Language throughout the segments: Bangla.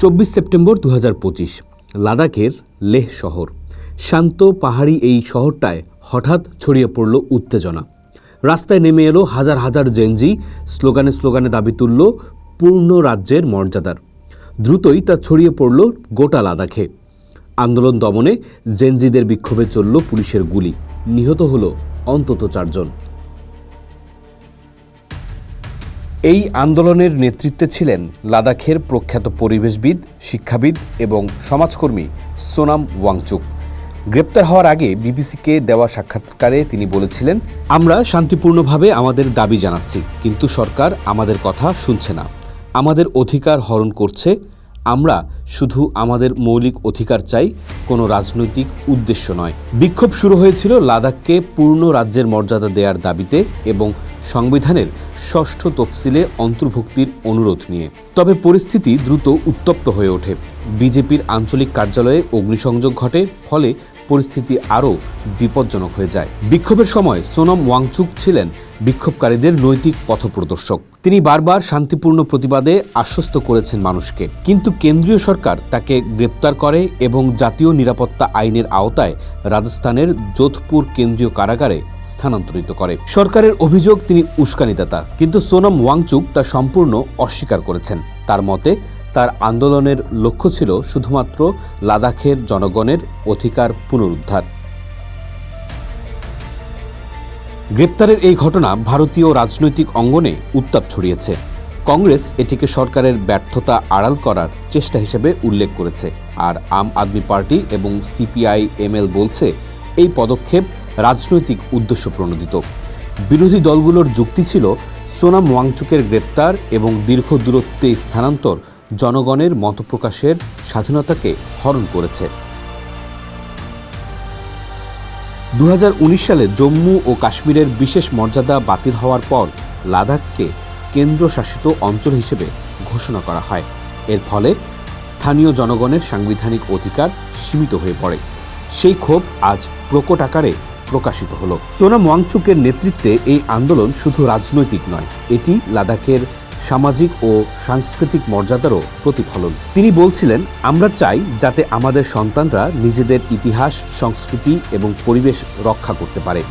চব্বিশ সেপ্টেম্বর দু হাজার পঁচিশ, লাদাখের লেহ শহর। শান্ত পাহাড়ি এই শহরটায় হঠাৎ ছড়িয়ে পড়ল উত্তেজনা। রাস্তায় নেমে এলো হাজার হাজার জেনজি, স্লোগানে স্লোগানে দাবি তুলল পূর্ণ রাজ্যের মর্যাদার। দ্রুতই তা ছড়িয়ে পড়ল গোটা লাদাখে। আন্দোলন দমনে জেনজিদের বিক্ষোভে চলল পুলিশের গুলি। নিহত হলো অন্তত চারজন। এই আন্দোলনের নেতৃত্বে ছিলেন লাদাখের প্রখ্যাত পরিবেশবিদ, শিক্ষাবিদ এবং সমাজকর্মী সোনাম ওয়াংচুক। গ্রেপ্তার হওয়ার আগে বিবিসিকে দেওয়া সাক্ষাৎকারে তিনি বলেছিলেন, আমরা শান্তিপূর্ণভাবে আমাদের দাবি জানাচ্ছি, কিন্তু সরকার আমাদের কথা শুনছে না। আমাদের অধিকার হরণ করছে। আমরা শুধু আমাদের মৌলিক অধিকার চাই, কোনো রাজনৈতিক উদ্দেশ্য নয়। বিক্ষোভ শুরু হয়েছিল লাদাখকে পূর্ণ রাজ্যের মর্যাদা দেওয়ার দাবিতে এবং সংবিধানের ষষ্ঠ তফসিলে অন্তর্ভুক্তির অনুরোধ নিয়ে। তবে পরিস্থিতি দ্রুত উত্তপ্ত হয়ে ওঠে। বিজেপির আঞ্চলিক কার্যালয়ে অগ্নিসংযোগ ঘটে, ফলে পরিস্থিতি আরও বিপজ্জনক হয়ে যায়। বিক্ষোভের সময় সোনম ওয়াংচুক ছিলেন বিক্ষোভকারীদের নৈতিক পথপ্রদর্শক। তিনি বারবার শান্তিপূর্ণ প্রতিবাদে আশ্বস্ত করেছেন মানুষকে। কিন্তু কেন্দ্রীয় সরকার তাকে গ্রেপ্তার করে এবং জাতীয় নিরাপত্তা আইনের আওতায় রাজস্থানের যোধপুর কেন্দ্রীয় কারাগারে স্থানান্তরিত করে। সরকারের অভিযোগ, তিনি উস্কানিদাতা। কিন্তু সোনম ওয়াংচুক তা সম্পূর্ণ অস্বীকার করেছেন। তার মতে, তার আন্দোলনের লক্ষ্য ছিল শুধুমাত্র লাদাখের জনগণের অধিকার পুনরুদ্ধার। গ্রেপ্তারের এই ঘটনা ভারতীয় রাজনৈতিক অঙ্গনে উত্তাপ ছড়িয়েছে। কংগ্রেস এটিকে সরকারের ব্যর্থতা আড়াল করার চেষ্টা হিসেবে উল্লেখ করেছে। আর আম আদমি পার্টি এবং সিপিআই এমএল বলছে, এই পদক্ষেপ রাজনৈতিক উদ্দেশ্য প্রণোদিত। বিরোধী দলগুলোর যুক্তি ছিল সোনাম ওয়াংচুকের গ্রেপ্তার এবং দীর্ঘ দূরত্বে স্থানান্তর জনগণের মতপ্রকাশের স্বাধীনতাকে হরণ করেছে। দু সালে জম্মু ও কাশ্মীরের বিশেষ মর্যাদা বাতিল হওয়ার পর লাদাখকে কেন্দ্রশাসিত অঞ্চল হিসেবে ঘোষণা করা হয়। এর ফলে স্থানীয় জনগণের সাংবিধানিক অধিকার সীমিত হয়ে পড়ে। সেই ক্ষোভ আজ প্রকট আকারে প্রকাশিত হলো। সোনাম ওয়াংচুকের নেতৃত্বে এই আন্দোলন শুধু রাজনৈতিক নয়, এটি লাদাখের সামাজিক ও সাংস্কৃতিক মর্যাদারও প্রতিফলন। তিনি বলছিলেন, আমরা চাই যাতে আমাদের সন্তানরা নিজেদের ইতিহাস, সংস্কৃতি এবং পরিবেশ রক্ষা করতে পারে।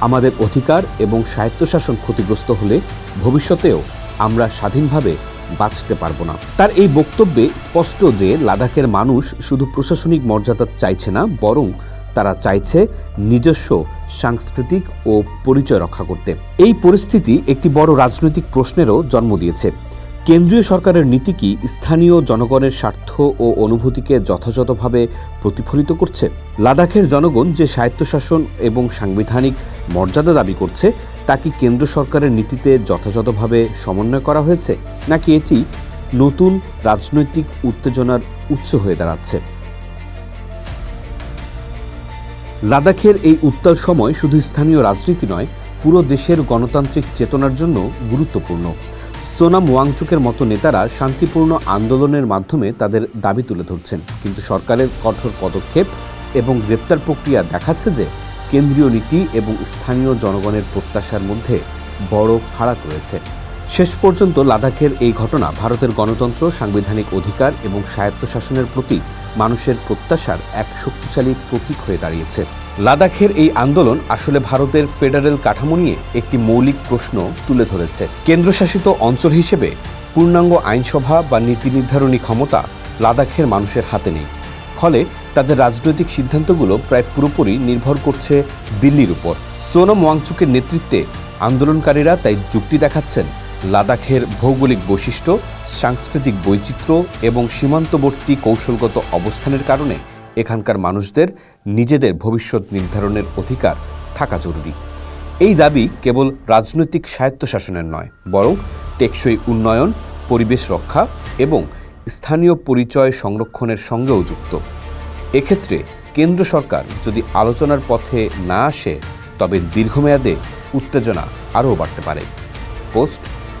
আমাদের অধিকার এবং স্বায়ত্তশাসন ক্ষতিগ্রস্ত হলে ভবিষ্যতেও আমরা স্বাধীনভাবে বাঁচতে পারব না। তার এই বক্তব্যে স্পষ্ট যে, লাদাখের মানুষ শুধু প্রশাসনিক মর্যাদা চাইছে না, বরং তারা চাইছে নিজস্ব সাংস্কৃতিক ও পরিচয় রক্ষা করতে। এই পরিস্থিতি একটি বড় রাজনৈতিক প্রশ্নেরও জন্ম দিয়েছে। কেন্দ্রীয় সরকারের নীতি কি স্থানীয় জনগণের স্বার্থ ও অনুভূতিকে যথাযথভাবে প্রতিফলিত করছে? লাদাখের জনগণ যে স্বায়ত্তশাসন এবং সাংবিধানিক মর্যাদা দাবি করছে, তা কি কেন্দ্র সরকারের নীতিতে যথাযথভাবে সমন্বয় করা হয়েছে? নাকি এটি নতুন রাজনৈতিক উত্তেজনার উৎস হয়ে দাঁড়াচ্ছে? লাদাখের এই উত্তাল সময় শুধু স্থানীয় রাজনীতি নয়, পুরো দেশের গণতান্ত্রিক চেতনার জন্য গুরুত্বপূর্ণ। সোনাম ওয়াংচুকের মতো নেতারা শান্তিপূর্ণ আন্দোলনের মাধ্যমে তাদের দাবি তুলে ধরছেন। কিন্তু সরকারের কঠোর পদক্ষেপ এবং গ্রেপ্তার প্রক্রিয়া দেখাচ্ছে যে কেন্দ্রীয় নীতি এবং স্থানীয় জনগণের প্রত্যাশার মধ্যে বড় ফারাক রয়েছে। শেষ পর্যন্ত লাদাখের এই ঘটনা ভারতের গণতন্ত্র, সাংবিধানিক অধিকার এবং স্বায়ত্তশাসনের প্রতি মানুষের প্রত্যাশার এক শক্তিশালী প্রতীক হয়ে দাঁড়িয়েছে। লাদাখের এই আন্দোলন আসলে ভারতের ফেডারেল কাঠামো নিয়ে একটি মৌলিক প্রশ্ন তুলে ধরেছে। কেন্দ্রশাসিত অঞ্চল হিসেবে পূর্ণাঙ্গ আইনসভা বা নীতি নির্ধারণী ক্ষমতা লাদাখের মানুষের হাতে নেই। ফলে তাদের রাজনৈতিক সিদ্ধান্তগুলো প্রায় পুরোপুরি নির্ভর করছে দিল্লির উপর। সোনম ওয়াংচুকের নেতৃত্বে আন্দোলনকারীরা তাই যুক্তি দেখাচ্ছেন লাদাখের ভৌগোলিক বৈশিষ্ট্য, সাংস্কৃতিক বৈচিত্র্য এবং সীমান্তবর্তী কৌশলগত অবস্থানের কারণে এখানকার মানুষদের নিজেদের ভবিষ্যৎ নির্ধারণের অধিকার থাকা জরুরি। এই দাবি কেবল রাজনৈতিক স্বায়ত্তশাসনের নয়, বরং টেকসই উন্নয়ন, পরিবেশ রক্ষা এবং স্থানীয় পরিচয় সংরক্ষণের সঙ্গেও যুক্ত। এক্ষেত্রে কেন্দ্র সরকার যদি আলোচনার পথে না আসে, তবে দীর্ঘমেয়াদে উত্তেজনা আরও বাড়তে পারে। পোস্ট